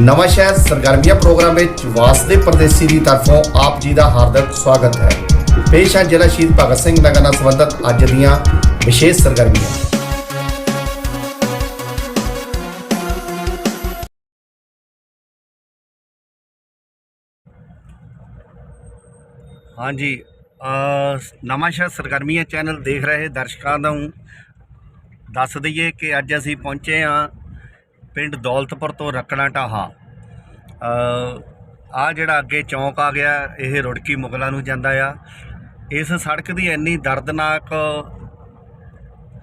ਨਵਾਂ ਸ਼ਹਿਰ ਸਰਗਰਮੀਆਂ ਪ੍ਰੋਗਰਾਮ ਵਿੱਚ ਵਾਸਦੇ ਪਰਦੇਸੀ ਦੀ ਤਰਫੋਂ ਆਪ ਜੀ ਦਾ ਹਾਰਦਿਕ ਸਵਾਗਤ ਹੈ। ਪੇਸ਼ ਹੈ ਜ਼ਿਲ੍ਹਾ ਸ਼ਹੀਦ ਭਗਤ ਸਿੰਘ ਨਗਰ ਨਾਲ ਸੰਬੰਧਿਤ ਅੱਜ ਦੀਆਂ ਵਿਸ਼ੇਸ਼ ਸਰਗਰਮੀਆਂ। ਹਾਂਜੀ ਅ ਨਵਾਂ ਸ਼ਹਿਰ ਸਰਗਰਮੀਆਂ ਚੈਨਲ ਦੇਖ ਰਹੇ ਦਰਸ਼ਕਾਂ ਨੂੰ ਦੱਸ ਦਈਏ ਕਿ ਅੱਜ ਅਸੀਂ ਪਹੁੰਚੇ ਹਾਂ ਪਿੰਡ ਦੌਲਤਪੁਰ ਤੋਂ ਰਕਣਾ ਢਾਹਾ। ਆ ਜਿਹੜਾ ਅੱਗੇ ਚੌਂਕ ਆ ਗਿਆ, ਇਹ ਰੁੜਕੀ ਮੁਗਲਾਂ ਨੂੰ ਜਾਂਦਾ ਆ। ਇਸ ਸੜਕ ਦੀ ਇੰਨੀ ਦਰਦਨਾਕ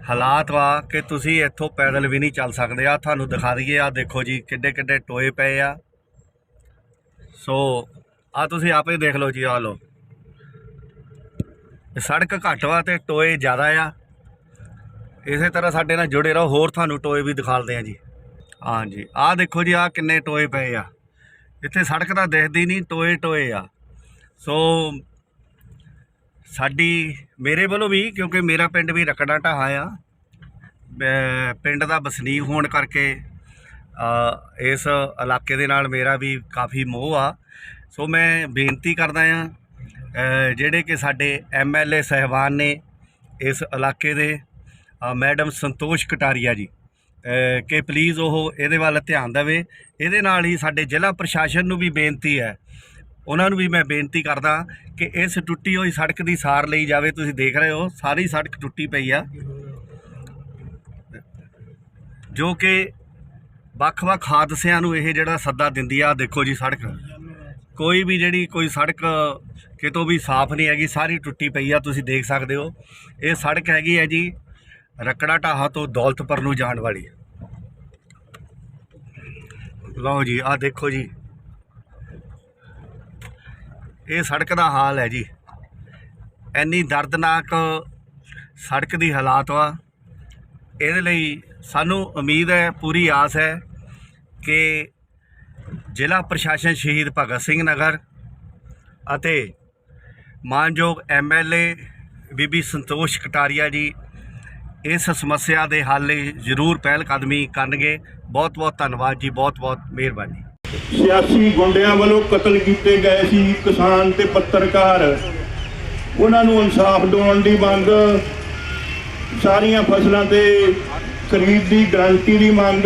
ਹਾਲਾਤ ਵਾ ਕਿ ਤੁਸੀਂ ਇੱਥੋਂ ਪੈਦਲ ਵੀ ਨਹੀਂ ਚੱਲ ਸਕਦੇ। ਆ ਤੁਹਾਨੂੰ ਦਿਖਾ ਦਈਏ ਆ ਦੇਖੋ ਜੀ ਕਿੱਡੇ ਕਿੱਡੇ ਟੋਏ ਪਏ ਆ। ਸੋ ਆ ਤੁਸੀਂ ਆਪੇ ਦੇਖ ਲਓ ਜੀ ਆ ਲਓ। ਸੜਕ ਘੱਟ ਵਾ ਤੇ ਟੋਏ ਜ਼ਿਆਦਾ ਆ। ਇਸੇ ਤਰ੍ਹਾਂ ਸਾਡੇ ਨਾਲ ਜੁੜੇ ਰਹੋ, ਹੋਰ ਤੁਹਾਨੂੰ ਟੋਏ ਵੀ ਦਿਖਾਲਦੇ ਆ ਜੀ। ਹਾਂਜੀ। ਆਹ ਦੇਖੋ ਜੀ, ਆਹ ਕਿੰਨੇ ਟੋਏ ਪਏ ਆ। ਇੱਥੇ ਸੜਕ ਤਾਂ ਦਿਖਦੀ ਨਹੀਂ, ਟੋਏ ਟੋਏ ਆ। ਸੋ ਸਾਡੀ, ਮੇਰੇ ਵੱਲੋਂ ਵੀ, ਕਿਉਂਕਿ ਮੇਰਾ ਪਿੰਡ ਵੀ ਰਕੜਾ ਢਾਹਾ ਆ ਪਿੰਡ ਦਾ ਵਸਨੀਕ ਹੋਣ ਕਰਕੇ ਇਸ ਇਲਾਕੇ ਦੇ ਨਾਲ ਮੇਰਾ ਵੀ ਕਾਫੀ ਮੋਹ ਆ। ਸੋ ਮੈਂ ਬੇਨਤੀ ਕਰਦਾ ਆ ਜਿਹੜੇ ਕਿ ਸਾਡੇ ਐਮਐਲਏ ਸਹਿਬਾਨ ਨੇ ਇਸ ਇਲਾਕੇ ਦੇ ਮੈਡਮ ਸੰਤੋਸ਼ ਕਟਾਰੀਆ ਜੀ ਕਿ ਪਲੀਜ਼ ਉਹ ਇਹਦੇ ਵੱਲ ਧਿਆਨ ਦੇਵੇ। ਇਹਦੇ ਨਾਲ ਹੀ ਸਾਡੇ ਜ਼ਿਲ੍ਹਾ ਪ੍ਰਸ਼ਾਸਨ ਨੂੰ ਵੀ ਬੇਨਤੀ ਹੈ। ਉਹਨਾਂ ਨੂੰ ਵੀ ਮੈਂ ਬੇਨਤੀ ਕਰਦਾ ਕਿ ਇਸ ਟੁੱਟੀ ਹੋਈ ਸੜਕ ਦੀ ਸਾਰ ਲਈ ਜਾਵੇ। ਤੁਸੀਂ ਦੇਖ ਰਹੇ ਹੋ, ਸਾਰੀ ਸੜਕ ਟੁੱਟੀ ਪਈ ਆ। ਜੋ ਕਿ ਵੱਖ-ਵੱਖ ਹਾਦਸਿਆਂ ਨੂੰ ਇਹ ਜਿਹੜਾ ਸੱਦਾ ਦਿੰਦੀ ਆ ਦੇਖੋ ਜੀ ਸੜਕ। ਕੋਈ ਵੀ ਜਿਹੜੀ ਕੋਈ ਸੜਕ ਕਿਤੋਂ ਵੀ ਸਾਫ਼ ਨਹੀਂ ਹੈਗੀ, ਸਾਰੀ ਟੁੱਟੀ ਪਈ ਆ, ਤੁਸੀਂ ਦੇਖ ਸਕਦੇ ਹੋ। ਇਹ ਸੜਕ ਹੈਗੀ ਹੈ ਜੀ ਰਕੜਾ ਢਾਹਾ ਤੋਂ ਦੌਲਤਪੁਰ ਨੂੰ ਜਾਣ ਵਾਲੀ ਲਓ ਜੀ, ਆਹ ਦੇਖੋ ਜੀ। ਇਹ ਸੜਕ ਦਾ ਹਾਲ ਹੈ ਜੀ। ਇੰਨੀ ਦਰਦਨਾਕ ਸੜਕ ਦੀ ਹਾਲਾਤ ਵਾ ਇਹਦੇ ਲਈ ਸਾਨੂੰ ਉਮੀਦ ਹੈ, ਪੂਰੀ ਆਸ ਹੈ ਕਿ ਜ਼ਿਲ੍ਹਾ ਪ੍ਰਸ਼ਾਸਨ ਸ਼ਹੀਦ ਭਗਤ ਸਿੰਘ ਨਗਰ ਅਤੇ ਮਾਨਯੋਗ ਐਮਐਲਏ ਬੀਬੀ ਸੰਤੋਸ਼ ਕਟਾਰੀਆ ਜੀ ਇਸ ਸਮੱਸਿਆ ਦੇ ਹੱਲ ਲਈ ਜ਼ਰੂਰ ਪਹਿਲ ਕਦਮੀ ਕਰਨਗੇ। ਬਹੁਤ ਬਹੁਤ ਧੰਨਵਾਦ ਜੀ ਬਹੁਤ ਬਹੁਤ ਮਿਹਰਬਾਨੀ। ਸਿਆਸੀ ਗੁੰਡਿਆਂ ਵੱਲੋਂ ਕਤਲ ਕੀਤੇ ਗਏ ਸੀ ਕਿਸਾਨ ਤੇ ਪੱਤਰਕਾਰ। ਉਹਨਾਂ ਨੂੰ ਇਨਸਾਫ ਦਿਵਾਉਣ ਦੀ ਮੰਗ। ਸਾਰੀਆਂ ਫਸਲਾਂ ਤੇ ਖਰੀਦ ਦੀ ਗਰੰਟੀ ਦੀ ਮੰਗ।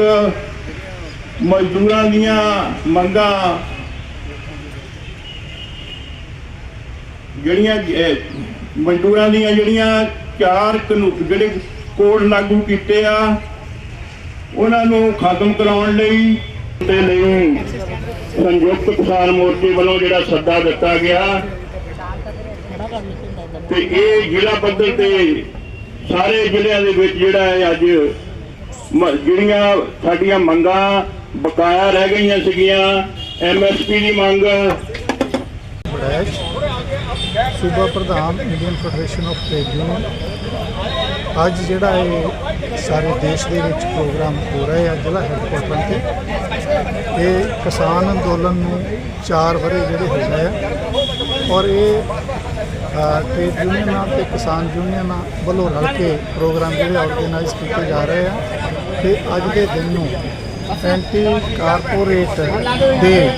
ਮਜ਼ਦੂਰਾਂ ਦੀਆਂ ਮੰਗਾਂ। ਜਿਹੜੀਆਂ ਮਜ਼ਦੂਰਾਂ ਦੀਆਂ ਜਿਹੜੀਆਂ ਚਾਰ ਕਾਨੂੰਨ ਜਿਹੜੇ ਕੋਡ ਲਾਗੂ ਕੀਤੇ ਆ। ਉਹਨਾਂ ਨੂੰ ਖਤਮ ਕਰਾਉਣ ਲਈ ਤੇ ਲਈ ਸੰਯੁਕਤ ਕਿਸਾਨ ਮੋਰਚੇ ਵੱਲੋਂ ਜਿਹੜਾ ਸੱਦਾ ਦਿੱਤਾ ਗਿਆ, ਤੇ ਇਹ ਜ਼ਿਲ੍ਹਾ ਪੱਧਰ ਤੇ ਸਾਰੇ ਜ਼ਿਲ੍ਹਿਆਂ ਦੇ ਵਿੱਚ ਜਿਹੜਾ ਹੈ ਅੱਜ ਜਿਹੜੀਆਂ ਸਾਡੀਆਂ ਮੰਗਾਂ ਬਕਾਇਆ ਰਹਿ ਗਈਆਂ ਸੀਗੀਆਂ ਐਮਐਸਪੀ ਦੀ ਮੰਗ। ਸੂਬਾ ਪ੍ਰਧਾਨ Indian federation of trade union ਅੱਜ ਜਿਹੜਾ ਇਹ ਸਾਰੇ ਦੇਸ਼ ਦੇ ਵਿੱਚ ਪ੍ਰੋਗਰਾਮ ਹੋ ਰਹੇ ਆ ਜ਼ਿਲ੍ਹਾ ਹੈੱਡਕੁਆਟਰ ਤੇ, ਇਹ ਕਿਸਾਨ ਅੰਦੋਲਨ ਨੂੰ 4 ਵਰੇ ਜਿਹੜੇ ਹੋ ਗਏ ਆ ਔਰ ਇਹ ਟ੍ਰੇਡ ਯੂਨੀਅਨਾਂ ਤੇ ਕਿਸਾਨ ਯੂਨੀਅਨਾਂ ਵੱਲੋਂ ਰਲ ਕੇ ਪ੍ਰੋਗਰਾਮ ਜਿਹੜੇ ਆਰਗੇਨਾਈਜ਼ ਕੀਤੇ ਜਾ ਰਹੇ ਆ ਤੇ ਅੱਜ ਦੇ ਦਿਨ ਨੂੰ ਐਂਟੀ ਕਾਰਪੋਰੇਟ ਡੇ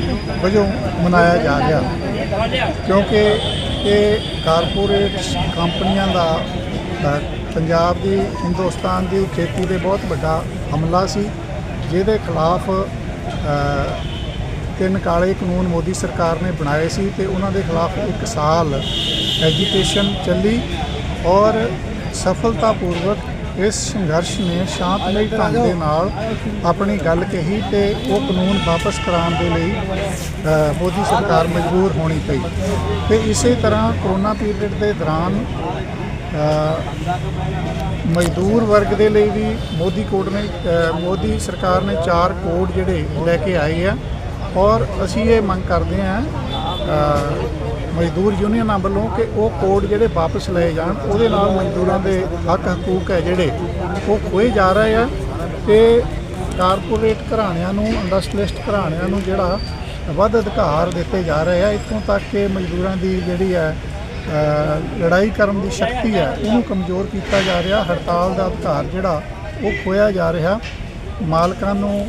ਵਜੋਂ ਮਨਾਇਆ ਜਾ ਰਿਹਾ। ਕਿਉਂਕਿ ਇਹ ਕਾਰਪੋਰੇਟ ਕੰਪਨੀਆਂ ਦਾ ਪੰਜਾਬ ਦੀ, ਹਿੰਦੁਸਤਾਨ ਦੀ ਖੇਤੀ ਦੇ ਬਹੁਤ ਵੱਡਾ ਹਮਲਾ ਸੀ, ਜਿਹਦੇ ਖਿਲਾਫ ਤਿੰਨ ਕਾਲੇ ਕਾਨੂੰਨ ਮੋਦੀ ਸਰਕਾਰ ਨੇ ਬਣਾਏ ਸੀ ਤੇ ਉਹਨਾਂ ਦੇ ਖਿਲਾਫ ਇੱਕ ਸਾਲ ਐਜੀਟੇਸ਼ਨ ਚੱਲੀ ਔਰ ਸਫਲਤਾਪੂਰਵਕ ਇਸ ਸੰਘਰਸ਼ ਨੇ ਸ਼ਾਂਤਮਈ ਢੰਗ ਦੇ ਨਾਲ ਆਪਣੀ ਗੱਲ ਕਹੀ ਤੇ ਉਹ ਕਾਨੂੰਨ ਵਾਪਸ ਕਰਾਉਣ ਦੇ ਲਈ ਮੋਦੀ ਸਰਕਾਰ ਮਜਬੂਰ ਹੋਣੀ ਪਈ। ਤੇ ਇਸੇ ਤਰ੍ਹਾਂ ਕਰੋਨਾ ਪੀਰੀਅਡ ਦੇ ਦੌਰਾਨ ਮਜ਼ਦੂਰ ਵਰਗ ਦੇ ਲਈ ਵੀ ਮੋਦੀ ਕੋਟ ਨੇ ਮੋਦੀ ਸਰਕਾਰ ਨੇ ਚਾਰ ਕੋਡ ਜਿਹੜੇ ਲੈ ਕੇ ਆਏ ਆ। ਔਰ ਅਸੀਂ ਇਹ ਮੰਗ ਕਰਦੇ ਹਾਂ ਮਜ਼ਦੂਰ ਯੂਨੀਅਨਾਂ ਵੱਲੋਂ ਕਿ ਉਹ ਕੋਡ ਜਿਹੜੇ ਵਾਪਸ ਲਏ ਜਾਣ। ਉਹਦੇ ਨਾਲ ਮਜ਼ਦੂਰਾਂ ਦੇ ਹੱਕ ਹਕੂਕ ਹੈ ਜਿਹੜੇ, ਉਹ ਖੋਏ ਜਾ ਰਹੇ ਆ ਤੇ ਕਾਰਪੋਰੇਟ ਘਰਾਣਿਆਂ ਨੂੰ ਇੰਡਸਟਰੀਲਿਸਟ ਘਰਾਣਿਆਂ ਨੂੰ ਜਿਹੜਾ ਵੱਧ ਅਧਿਕਾਰ ਦਿੱਤੇ ਜਾ ਰਹੇ ਆ, ਇੱਥੋਂ ਤੱਕ ਕਿ ਮਜ਼ਦੂਰਾਂ ਦੀ ਜਿਹੜੀ ਹੈ ਲੜਾਈ ਕਰਨ ਦੀ ਸ਼ਕਤੀ ਹੈ ਉਹਨੂੰ ਕਮਜ਼ੋਰ ਕੀਤਾ ਜਾ ਰਿਹਾ ਹੜਤਾਲ ਦਾ ਅਧਿਕਾਰ ਜਿਹੜਾ ਉਹ ਖੋਇਆ ਜਾ ਰਿਹਾ। ਮਾਲਕਾਂ ਨੂੰ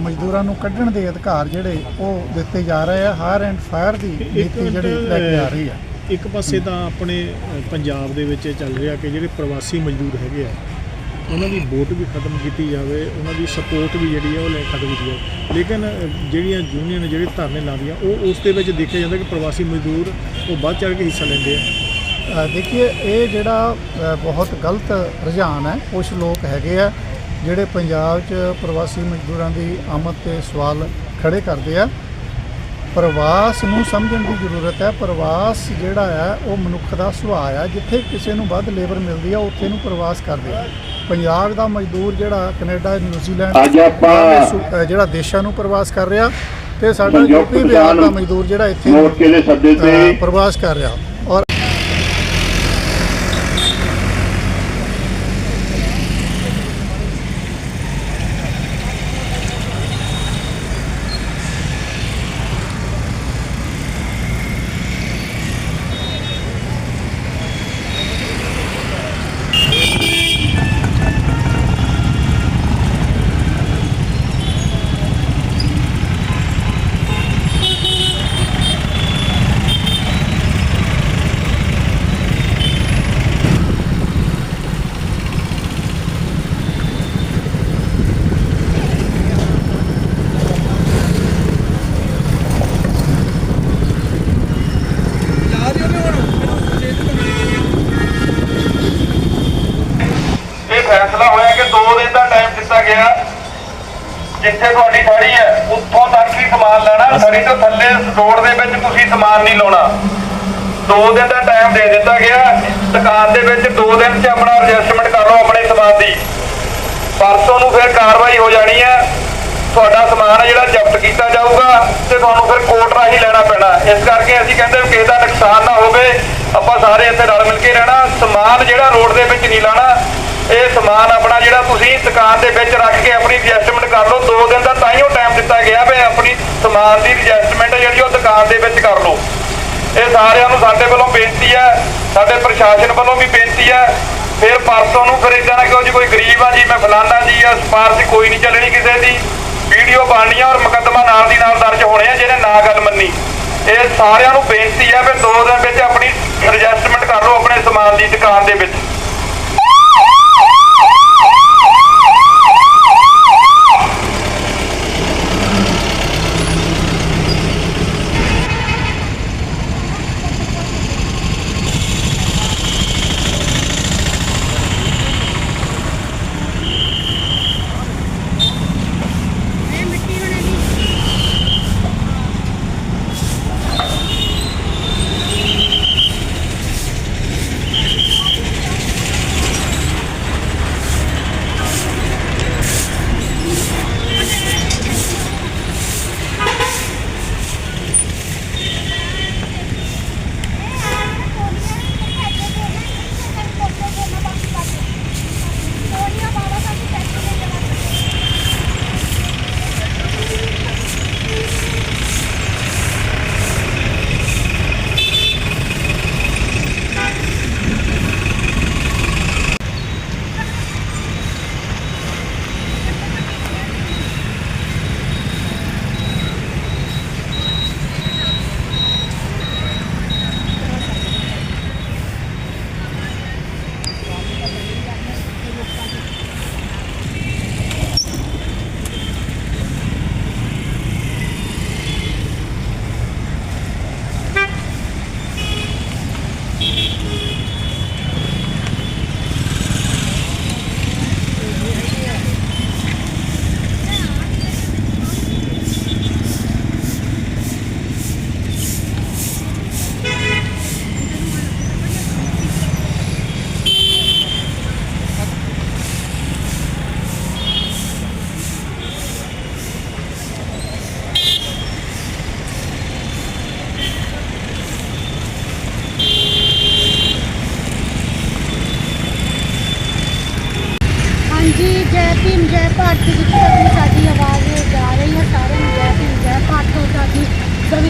ਮਜ਼ਦੂਰਾਂ ਨੂੰ ਕੱਢਣ ਦੇ ਅਧਿਕਾਰ ਜਿਹੜੇ ਉਹ ਦਿੱਤੇ ਜਾ ਰਹੇ ਆ। ਹਾਇਰ ਐਂਡ ਫਾਇਰ ਦੀ ਨੀਤੀ ਜਿਹੜੀ ਲੈ ਕੇ ਆ ਰਹੀ ਆ ਇੱਕ ਪਾਸੇ ਤਾਂ ਆਪਣੇ ਪੰਜਾਬ ਦੇ ਵਿੱਚ ਚੱਲ ਰਿਹਾ ਕਿ ਜਿਹੜੇ ਪ੍ਰਵਾਸੀ ਮਜ਼ਦੂਰ ਹੈਗੇ ਆ ਉਹਨਾਂ ਦੀ ਵੋਟ ਵੀ ਖਤਮ ਕੀਤੀ ਜਾਵੇ ਉਹਨਾਂ ਦੀ ਸਪੋਰਟ ਵੀ ਜਿਹੜੀ ਹੈ ਉਹ ਲੈ ਖਤਮ ਕੀਤੀ ਜਾਵੇ ਲੇਕਿਨ ਜਿਹੜੀਆਂ ਯੂਨੀਅਨ ਜਿਹੜੇ ਧਰਨੇ ਲਾਉਂਦੀਆਂ ਉਹ ਉਸ ਦੇ ਵਿੱਚ ਦੇਖਿਆ ਜਾਂਦਾ ਕਿ ਪ੍ਰਵਾਸੀ ਮਜ਼ਦੂਰ ਉਹ ਵੱਧ ਚੜ੍ਹ ਕੇ ਹਿੱਸਾ ਲੈਂਦੇ ਆ। ਅ, ਦੇਖੀਏ ਇਹ ਜਿਹੜਾ ਬਹੁਤ ਗਲਤ ਰੁਝਾਨ ਹੈ। ਕੁਝ ਲੋਕ ਹੈਗੇ ਆ ਜਿਹੜੇ ਪੰਜਾਬ 'ਚ ਪ੍ਰਵਾਸੀ ਮਜ਼ਦੂਰਾਂ ਦੀ ਆਮਦ ਤੇ ਸਵਾਲ ਖੜੇ ਕਰਦੇ ਆ। ਪ੍ਰਵਾਸ ਨੂੰ ਸਮਝਣ ਦੀ ਜ਼ਰੂਰਤ ਹੈ। ਪ੍ਰਵਾਸ ਜਿਹੜਾ ਹੈ ਉਹ ਮਨੁੱਖ ਦਾ ਸੁਭਾਅ ਹੈ। ਜਿੱਥੇ ਕਿਸੇ ਨੂੰ ਵੱਧ ਲੇਬਰ ਮਿਲਦੀ ਆ ਉੱਥੇ ਨੂੰ ਪ੍ਰਵਾਸ ਕਰਦੇ ਆ। ਪੰਜਾਬ ਦਾ ਮਜ਼ਦੂਰ ਜਿਹੜਾ ਕੈਨੇਡਾ ਨਿਊਜ਼ੀਲੈਂਡ ਅੱਜ ਆਪਾਂ ਜਿਹੜਾ ਦੇਸ਼ਾਂ ਨੂੰ ਪ੍ਰਵਾਸ ਕਰ ਰਿਹਾ ਤੇ ਸਾਡਾ ਯੂਪੀ ਬਿਹਾਰ ਦਾ ਮਜ਼ਦੂਰ ਜਿਹੜਾ ਇੱਥੇ ਮੋਰਚੇ ਦੇ ਸੱਦੇ ਤੇ ਪ੍ਰਵਾਸ ਕਰ ਰਿਹਾ ਔਰ ਇਹ ਫੈਸਲਾ ਹੋਇਆ ਕਿ 2 ਦਿਨ ਦਾ ਟਾਈਮ ਦਿੱਤਾ ਗਿਆ ਜਿੱਥੇ ਤੁਹਾਡੀ ਥੜੀ ਹੈ ਉੱਥੋਂ ਤੱਕ ਹੀ ਸਮਾਨ ਤੋਂ ਥੱਲੇ ਰੋਡ ਦੇ ਵਿੱਚ ਤੁਸੀਂ ਸਮਾਨ ਨਹੀਂ ਲਾਉਣਾ। 2 ਦਿਨ ਦਾ ਟਾਈਮ ਦੇ ਦਿੱਤਾ ਗਿਆ। ਦੁਕਾਨ ਦੇ ਵਿੱਚ 2 ਦਿਨ 'ਚ ਆਪਣਾ ਰਜਿਸਟਰਮੈਂਟ ਕਰ ਲਓ ਆਪਣੇ ਸਮਾਨ ਦੀ। ਪਰਸੋਂ ਨੂੰ ਫਿਰ ਕਾਰਵਾਈ ਹੋ ਜਾਣੀ ਹੈ। ਤੁਹਾਡਾ ਸਮਾਨ ਹੈ ਜਿਹੜਾ ਜ਼ਬਤ ਕੀਤਾ ਜਾਊਗਾ ਤੇ ਤੁਹਾਨੂੰ ਫਿਰ ਕੋਰਟ ਰਾਹੀਂ ਲੈਣਾ ਪੈਣਾ। ਇਸ ਕਰਕੇ ਅਸੀਂ ਕਹਿੰਦੇ ਕਿਸੇ ਦਾ ਨੁਕਸਾਨ ਨਾ ਹੋਵੇ। ਆਪਾਂ ਸਾਰੇ ਇੱਥੇ ਰਲ ਮਿਲ ਕੇ ਰਹਿਣਾ। ਸਮਾਨ ਜਿਹੜਾ ਰੋਡ ਦੇ ਵਿੱਚ ਨਹੀਂ ਲਾਣਾ, ਇਹ ਸਮਾਨ ਆਪਣਾ ਜਿਹੜਾ ਤੁਸੀਂ ਦੁਕਾਨ ਦੇ ਵਿੱਚ ਰੱਖ ਕੇ ਆਪਣੀ ਐਡਜਸਟਮੈਂਟ ਕਰ ਲਓ 2 ਦਿਨ ਦਾ ਤਾਂ ਹੀ ਉਹ ਟਾਈਮ ਦਿੱਤਾ ਗਿਆ ਵੀ ਆਪਣੀ ਸਮਾਨ ਦੀ ਐਡਜਸਟਮੈਂਟ ਜਿਹੜੀ ਉਹ ਦੁਕਾਨ ਦੇ ਵਿੱਚ ਕਰ ਲਓ। ਇਹ ਸਾਰਿਆਂ ਨੂੰ ਸਾਡੇ ਵੱਲੋਂ ਬੇਨਤੀ ਹੈ, ਸਾਡੇ ਪ੍ਰਸ਼ਾਸਨ ਵੱਲੋਂ ਵੀ ਬੇਨਤੀ ਹੈ। ਫਿਰ ਪਰਸੋਂ ਨੂੰ ਫਿਰ ਇਦਾਂ ਨਾ ਕਿਉਂ ਜੀ ਕੋਈ ਗਰੀਬ ਆ ਜੀ, ਮੈਂ ਫਲਾਨਾ ਜੀ ਆ, ਸਿਫਾਰਸ਼ ਕੋਈ ਨਹੀਂ ਚੱਲਣੀ ਕਿਸੇ ਦੀ। ਵੀਡੀਓ ਬਣਨੀ ਆ ਔਰ ਮੁਕੱਦਮਾ ਨਾਲ ਦੀ ਨਾਲ ਦਰਜ ਹੋਣੇ ਆ, ਜਿਹਨੇ ਨਾ ਗੱਲ ਮੰਨੀ। ਇਹ ਸਾਰਿਆਂ ਨੂੰ ਬੇਨਤੀ ਹੈ ਵੀ ਦੋ ਦਿਨ ਵਿੱਚ ਆਪਣੀ ਰਜਿਸਟਰਮੈਂਟ ਕਰ ਲਓ ਆਪਣੇ ਸਮਾਨ ਦੀ ਦੁਕਾਨ ਦੇ ਵਿੱਚ।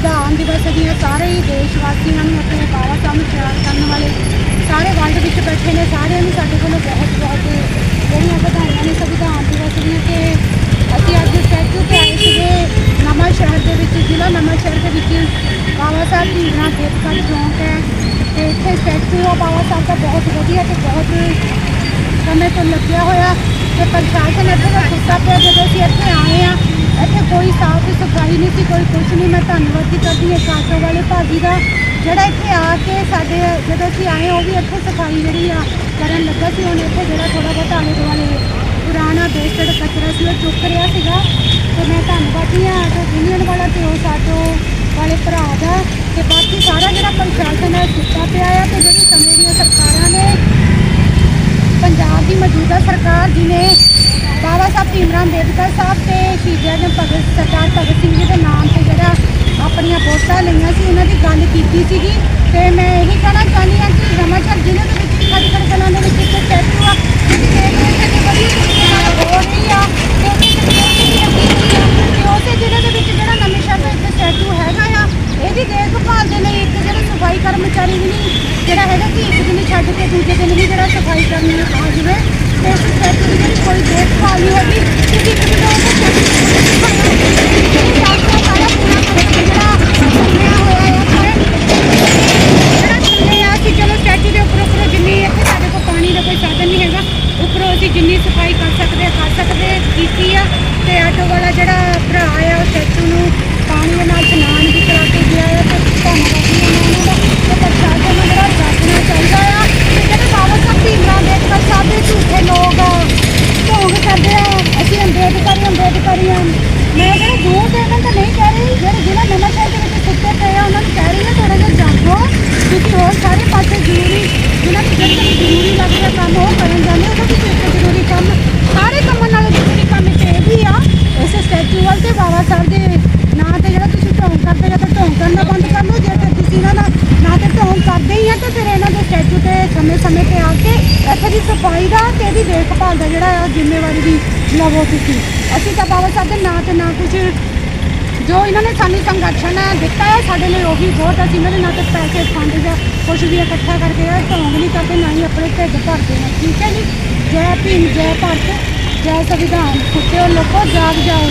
ਸੰਵਿਧਾਨ ਦਿਵਸ ਦੀਆਂ ਸਾਰੇ ਹੀ ਦੇਸ਼ ਵਾਸੀਆਂ ਨੂੰ ਆਪਣੇ ਬਾਬਾ ਸਾਹਿਬ ਨੂੰ ਪਿਆਰ ਕਰਨ ਵਾਲੇ ਸਾਰੇ ਵਰਲਡ ਵਿੱਚ ਬੈਠੇ ਨੇ, ਸਾਰਿਆਂ ਨੂੰ ਸਾਡੇ ਕੋਲੋਂ ਬਹੁਤ ਬਹੁਤ ਜਿਹੜੀਆਂ ਵਧਾਈਆਂ ਨੇ ਸੰਵਿਧਾਨ ਦਿਵਸ ਦੀਆਂ ਕਿ ਅਸੀਂ ਅੱਜ ਸਟੈਚੂ ਤੇ ਆਏ ਸੀਗੇ ਨਵਾਂ ਸ਼ਹਿਰ ਦੇ ਵਿੱਚ, ਜ਼ਿਲ੍ਹਾ ਨਵਾਂ ਸ਼ਹਿਰ ਦੇ ਵਿੱਚ। ਬਾਬਾ ਸਾਹਿਬ ਦੀ ਨਾ ਬੇਤਕਾ ਚੌਂਕ ਹੈ ਤੇ ਇੱਥੇ ਸਟੈਚੂ ਆ ਬਾਬਾ ਸਾਹਿਬ ਦਾ ਬਹੁਤ ਵਧੀਆ ਤੇ ਬਹੁਤ ਸਮੇਂ ਤੋਂ ਲੱਗਿਆ ਹੋਇਆ ਤੇ ਪ੍ਰਸ਼ਾਸਨ ਇੱਥੇ ਦਾ ਸੁੱਤਾ ਪਿਆ ਜਦੋਂ ਅਸੀਂ ਇੱਥੇ ਆਏ ਆ ਇੱਥੇ ਕੋਈ ਸਾਫ਼ ਸਫ਼ਾਈ ਨਹੀਂ ਸੀ, ਕੋਈ ਕੁਛ ਨਹੀਂ। ਮੈਂ ਧੰਨਵਾਦ ਕਰਦੀ ਹਾਂ ਕਾਟੋ ਵਾਲੇ ਭਾਜੀ ਦਾ। ਜਿਹੜਾ ਇੱਥੇ ਆ ਕੇ ਸਾਡੇ, ਜਦੋਂ ਅਸੀਂ ਆਏ, ਉਹ ਵੀ ਇੱਥੇ ਸਫ਼ਾਈ ਜਿਹੜੀ ਆ ਕਰਨ ਲੱਗਾ ਸੀ। ਹੁਣ ਇੱਥੇ ਜਿਹੜਾ ਥੋੜਾ ਬਹੁਤ ਆਲੇ ਦੁਆਲੇ ਪੁਰਾਣਾ ਵੇਸਟਡ ਕਚਰਾ ਸੀ, ਉਹ ਚੁੱਕ ਰਿਹਾ ਸੀਗਾ। ਤੇ ਮੈਂ ਧੰਨਵਾਦੀ ਹਾਂ ਆਟੋ ਯੂਨੀਅਨ ਵਾਲਾ ਤੇ ਉਹ ਸਾਡੋ ਵਾਲੇ ਭਰਾ ਦਾ। ਤੇ ਬਾਕੀ ਸਾਰਾ ਜਿਹੜਾ ਪ੍ਰਸ਼ਾਸਨ ਹੈ ਸੁੱਤਾ ਪਿਆ ਆ, ਤੇ ਜਿਹੜੀ ਸਮੇਂ ਦੀਆਂ ਸਰਕਾਰਾਂ ਨੇ ਪੰਜਾਬ ਦੀ ਮੌਜੂਦਾ ਸਰਕਾਰ ਜਿਨੇ ਬਾਬਾ ਅੰਬੇਦਕਰ ਸਾਹਿਬ ਤੇ ਸ਼ਹੀਦਾਂ ਆਜਮ ਭਗਤ ਸਰਦਾਰ ਭਗਤ ਸਿੰਘ ਜੀ ਦੇ ਨਾਮ ਤੇ ਜਿਹੜਾ ਆਪਣੀਆਂ ਵੋਟਾਂ ਲਈਆਂ ਸੀ, ਉਹਨਾਂ ਦੀ ਗੱਲ ਕੀਤੀ ਸੀਗੀ। ਤੇ ਮੈਂ ਇਹੀ ਕਹਿਣਾ ਚਾਹੁੰਦੀ ਹਾਂ ਕਿ ਨਵਾਂਸ਼ਹਿਰ ਜ਼ਿਲ੍ਹੇ ਦੇ ਵਿੱਚ ਖੜਕੜ ਕਲਾਂ ਦੇ ਵਿੱਚ ਇੱਕ ਸਟੈਚੂ ਆ ਜਿਹਦੀ ਦੇਖ ਰੇਖ ਸਾਡੀ ਬੜੀ ਹੋ ਰਹੀ ਆ, ਤੇ ਉਹਦੀ security ਲੱਗੀ ਹੋਈ ਆ, ਤੇ ਉਸੇ ਜ਼ਿਲ੍ਹੇ ਦੇ ਵਿੱਚ ਜਿਹੜਾ ਨਵਾਂਸ਼ਹਿਰ ਦਾ ਇੱਕ ਸਟੈਚੂ ਹੈਗਾ ਆ, ਇਹਦੀ ਦੇਖਭਾਲ ਦੇ ਲਈ ਇੱਕ ਜਿਹੜਾ ਸਫ਼ਾਈ ਕਰਮਚਾਰੀ ਵੀ ਨਹੀਂ, ਜਿਹੜਾ ਹੈਗਾ ਕਿ ਇੱਕ ਦਿਨ ਛੱਡ ਕੇ ਦੂਜੇ ਦਿਨ ਵੀ ਜਿਹੜਾ ਸਫ਼ਾਈ ਕਰਨ ਆ ਜਾਵੇ ਤੇ ਇਸ ਸਟੈਚੂ ਕੋਈ ਦੇਖਭਾਲ ਨਹੀਂ ਹੈਗੀ ਕਿਉਂਕਿ ਇੱਕ ਦਿਨ ਉਹ ਚਲੋ ਸਟੈਚੂ ਦੇ ਉੱਪਰ ਸਾਡੇ ਕੋਲ ਪਾਣੀ ਦਾ ਕੋਈ ਸਾਧਨ ਨਹੀਂ ਹੈਗਾ ਉੱਪਰੋਂ ਅਸੀਂ ਜਿੰਨੀ ਸਫ਼ਾਈ ਕਰ ਸਕਦੇ ਕਰ ਸਕਦੇ ਕੀਤੀ ਆ, ਤੇ ਆਟੋ ਵਾਲਾ ਜਿਹੜਾ ਭਰਾ ਆ ਉਹ ਸਟੈਚੂ ਨੂੰ ਪਾਣੀ ਦੇ ਨਾਲ ਇਸ਼ਨਾਨ ਵੀ ਕਰਾ ਕੇ ਗਿਆ ਆ ਤੇ ਧੰਨਵਾਦੀ ਹਾਂ ਮੈਂ ਉਹਨਾਂ ਦਾ ਤੇ ਪ੍ਰਸ਼ਾਸਨ ਨੂੰ ਜਿਹੜਾ ਜਾਗਣਾ ਚਾਹੀਦਾ ਆ ਕਿ ਜਿਹੜੇ ਬਾਬਾ ਸਾਹਿਬ ਭੀਮਰਾਓ ਅੰਬੇਦਕਰ ਸਾਹਿਬ ਦੇ ਝੂਠੇ ਲੋਕ ਢੋਂਗ ਕਰਦੇ ਆ ਅਸੀਂ ਅੰਬੇਦਕਰੀ ਅੰਬੇਦਕਰੀ ਆ ਮੈਂ ਕਹਿੰਦਾ ਜ਼ੋਰ ਦੇ ਨਾਲ ਤਾਂ ਨਹੀਂ ਕਹਿ ਰਹੀ ਜਿਹੜੇ ਜ਼ਿਲ੍ਹਾ ਨਵਾਂ ਸ਼ਹਿਰ ਦੇ ਵਿੱਚ ਸੁੱਤੇ ਪਏ ਆ ਉਹਨਾਂ ਨੂੰ ਕਹਿ ਰਹੀ ਹਾਂ ਥੋੜਾ ਜਿਹਾ ਜਾਗੋ ਕਿਉਂਕਿ ਹੋਰ ਸਾਰੇ ਪਾਸੇ ਜ਼ਰੂਰੀ ਜਿਹਨਾਂ ਨੂੰ ਜਿਹੜੇ ਜ਼ਰੂਰੀ ਲੱਗਦਾ ਕੰਮ ਉਹ ਕਰਨ ਜਾਂਦੇ ਉਹਨਾਂ ਦੀ ਇੱਕ ਜ਼ਰੂਰੀ ਕੰਮ ਸਾਰੇ ਕੰਮਾਂ ਨਾਲੋਂ ਜ਼ਰੂਰੀ ਕੰਮ ਇੱਕ ਇਹ ਵੀ ਆ ਇਸ ਸਟੈਚੂ ਵੱਲ ਤੇ ਬਾਬਾ ਸਾਹਿਬ ਦੇ ਨਾਂ ਤੇ ਜਿਹੜਾ ਤੁਸੀਂ ਢੋਂਗ ਕਰਦੇ ਜਾਂ ਤਾਂ ਢੋਂਗ ਕਰਨਾ ਬੰਦ ਕਰ ਲਓ ਜੇ ਤੇ ਤੁਸੀਂ ਇਹਨਾਂ ਦਾ ਨਾਂ ਤੇ ਢੋਂਗ ਕਰਦੇ ਹੀ ਆ ਤਾਂ ਫਿਰ ਇਹਨਾਂ ਦੇ ਸਟੈਚੂ ਤੇ ਸਮੇਂ-ਸਮੇਂ ਤੇ ਆ ਕੇ ਇੱਥੇ ਦੀ ਸਫ਼ਾਈ ਦਾ ਤੇ ਇਹਦੀ ਦੇਖਭਾਲ ਦਾ ਜਿਹੜਾ ਆ ਜ਼ਿੰਮੇਵਾਰੀ ਵੀ ਲਵੋ ਤੁਸੀਂ ਅਸੀਂ ਤਾਂ ਬਾਬਾ ਸਾਹਿਬ ਦੇ ਨਾਂ ਤੇ ਨਾ ਕੁਝ ਜੋ ਇਹਨਾਂ ਨੇ ਸਾਨੂੰ ਸੰਗਠਨ ਦਿੱਤਾ ਹੈ, ਸਾਡੇ ਲਈ ਉਹੀ ਬਹੁਤ ਅਸੀਂ ਇਹਨਾਂ ਦੇ ਨਾਂ ਤੇ ਪੈਸੇ ਫੰਡ ਜਾਂ ਕੁਝ ਵੀ ਇਕੱਠਾ ਕਰਕੇ ਇਹ ਢੋਂਗ ਨਹੀਂ ਕਰਦੇ, ਨਾ ਹੀ ਆਪਣੇ ਢਿੱਡ ਭਰਦੇ ਨੇ। ਠੀਕ ਹੈ ਜੀ? ਜੈ ਭੀਮ, ਜੈ ਭਾਰਤ, ਜੈ ਸੰਵਿਧਾਨ। ਕੁੱਤਿਓ ਲੋਕੋ, ਜਾਗ ਜਾਓ।